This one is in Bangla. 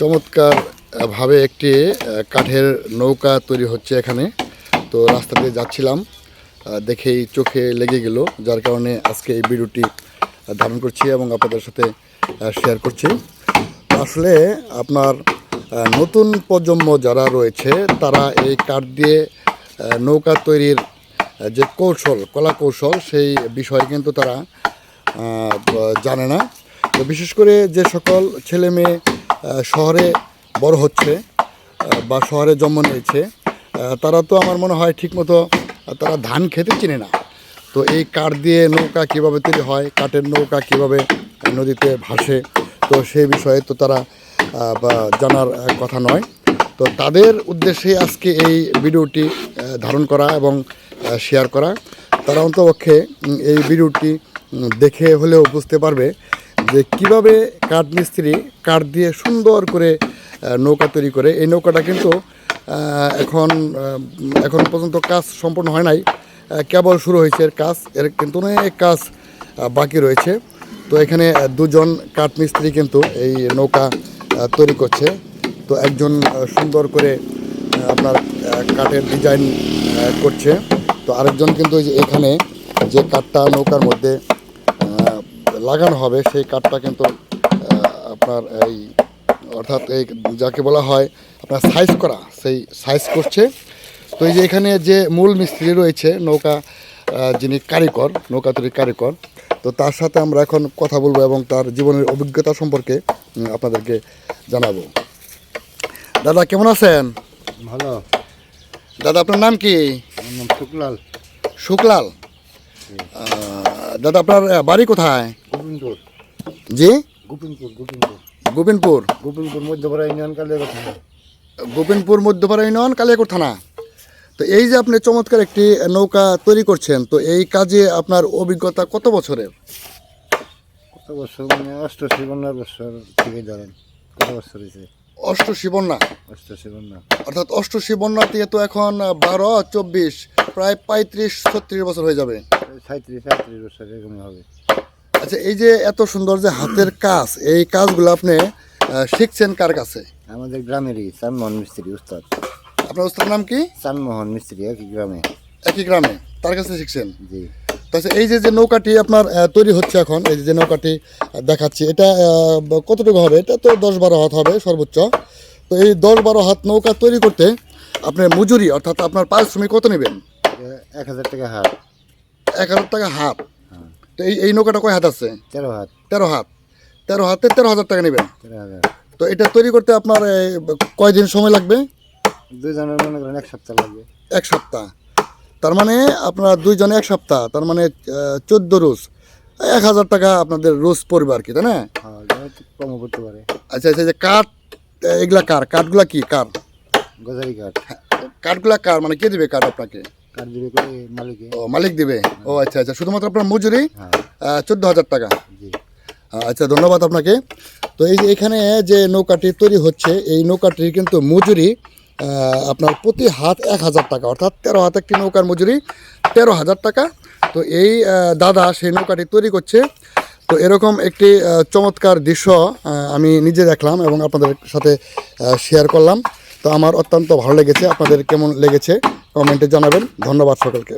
চমৎকার ভাবে একটি কাঠের নৌকা তৈরি হচ্ছে এখানে। তো রাস্তা দিয়ে যাচ্ছিলাম দেখেই চোখে লেগে গেল, যার কারণে আজকে এই ভিডিওটি ধারণ করছি এবং আপনাদের সাথে শেয়ার করছি। আসলে আপনার নতুন প্রজন্ম যারা রয়েছে, তারা এই কাঠ দিয়ে নৌকা তৈরির যে কৌশল, কলা কৌশল, সেই বিষয়ে কিন্তু তারা জানে না। তো বিশেষ করে যে সকল ছেলে মেয়ে শহরে বড় হচ্ছে বা শহরে জন্ম নিয়েছে তারা তো আমার মনে হয় ঠিকমতো তারা ধান খেতে চিনে না। তো এই কাঠ দিয়ে নৌকা কীভাবে তৈরি হয়, কাঠের নৌকা কীভাবে নদীতে ভাসে, তো সেই বিষয়ে তো তারা জানার কথা নয়। তো তাদের উদ্দেশ্যে আজকে এই ভিডিওটি ধারণ করা এবং শেয়ার করা। তারা অন্তপক্ষে এই ভিডিওটি দেখে হলেও বুঝতে পারবে যে কীভাবে কাঠ মিস্ত্রি কাঠ দিয়ে সুন্দর করে নৌকা তৈরি করে। এই নৌকাটা কিন্তু এখন এখন পর্যন্ত কাজ সম্পূর্ণ হয় নাই। কেবল শুরু হয়েছে এর কাজ। এর কিন্তু অনেক কাজ বাকি রয়েছে। তো এখানে দুজন কাঠ মিস্ত্রি কিন্তু এই নৌকা তৈরি করছে। তো একজন সুন্দর করে আপনার কাঠের ডিজাইন করছে। তো আরেকজন কিন্তু এখানে যে কাঠটা নৌকার মধ্যে লাগানো হবে সেই কাঠটা কিন্তু আপনার এই অর্থাৎ এই যাকে বলা হয় আপনার সাইজ করা সেই সাইজ করছে। তো এই যে এখানে যে মূল মিস্ত্রি রয়েছে নৌকা যিনি কারিকর নৌকা তৈরির কারিকর তো তার সাথে আমরা এখন কথা বলব এবং তার জীবনের অভিজ্ঞতা সম্পর্কে আপনাদেরকে জানাব। দাদা কেমন আছেন? ভালো। দাদা আপনার নাম কি? শুক্লাল। শুক্লাল। দাদা আপনার বাড়ি কোথায়? গোবিন্দপুর। জি? গোবিন্দপুর গোবিন্দপুর। গোবিনপুর গোবিন্দপুর মধ্যপাড়া ইউনিয়ন কালে কথা গোবিনপুর মধ্যপাড়া ইউনিয়ন কালিয়াকোট থানা। তো এই যে আপনি চমৎকার একটি নৌকা তৈরি করছেন তো এই কাজে আপনার অভিজ্ঞতা কত বছরের? কত বছর? মানে অষ্টআশি বন্যার বছর থেকে ধরেন। কত বছর হয়েছে? অষ্টশী বন্যা? অষ্টআশি বন্যা। অর্থাৎ অষ্টশী বন্যা দিয়ে তো এখন বারো চব্বিশ প্রায় পঁয়ত্রিশ ছত্রিশ বছর হয়ে যাবে। সাঁত্রিশ সাঁত্রিশ বছর এরকম হবে। আচ্ছা এই যে এত সুন্দর যে হাতের কাজ এই কাজগুলো আপনি শিখছেন কার কাছে? আমাদের গ্রামেরই চানমোহন মিস্ত্রি উস্তাদ। আপনার ওস্তার নাম কি? চানমোহন মিস্ত্রি একই গ্রামে। একই গ্রামে তার কাছে শিখছেন? জি। তাছাড়া এই যে যে নৌকাটি আপনার তৈরি হচ্ছে এখন এই যে নৌকাটি দেখাচ্ছি এটা কতটুকু হবে? এটা তো দশ বারো হাত হবে সর্বোচ্চ। তো এই দশ বারো হাত নৌকা তৈরি করতে আপনার মজুরি অর্থাৎ আপনার পারিশ্রমিক কত নেবেন? এক হাজার টাকা হাত এক হাজার টাকা হাত তো এই এই নৌকাটা কয় হাত আছে? তেরো হাত। তেরো হাত। তেরো হাতে তেরো হাজার টাকা নেবেন। তেরো হাজার। তো এটা তৈরি করতে আপনার কয়দিন সময় লাগবে? দুইজনের মনে করেন এক সপ্তাহ লাগবে। এক সপ্তাহ। তার মানে আপনার দুইজনে এক সপ্তাহ তার মানে চোদ্দ রোজ। এক হাজার টাকা আপনাদের রোজ পড়বে আর কি তাই না? হ্যাঁ কমও করতে পারে। আচ্ছা আচ্ছা যে কাঠ এগুলা কার? কাঠগুলা কি? কার? গজারি কাঠ। কাঠগুলা কার? মানে কে দেবে কাঠ আপনাকে? দিবে করে মালিকে ও মালিক দিবে? ও আচ্ছা আচ্ছা। শুধুমাত্র আপনার মজুরি? হ্যাঁ। চোদ্দ হাজার টাকা। জি। আচ্ছা ধন্যবাদ আপনাকে। তো এই যে এখানে যে নৌকাটি তৈরি হচ্ছে এই নৌকাটির কিন্তু মজুরি আপনার প্রতি হাত এক হাজার টাকা। অর্থাৎ তেরো হাত একটি নৌকার মজুরি তেরো হাজার টাকা। তো এই দাদা সেই নৌকাটি তৈরি করছে। তো এরকম একটি চমৎকার দৃশ্য আমি নিজে দেখলাম এবং আপনাদের সাথে শেয়ার করলাম। তো আমার অত্যন্ত ভালো লেগেছে। আপনাদের কেমন লেগেছে? কমেন্টে জানাবেন। ধন্যবাদ সকলকে।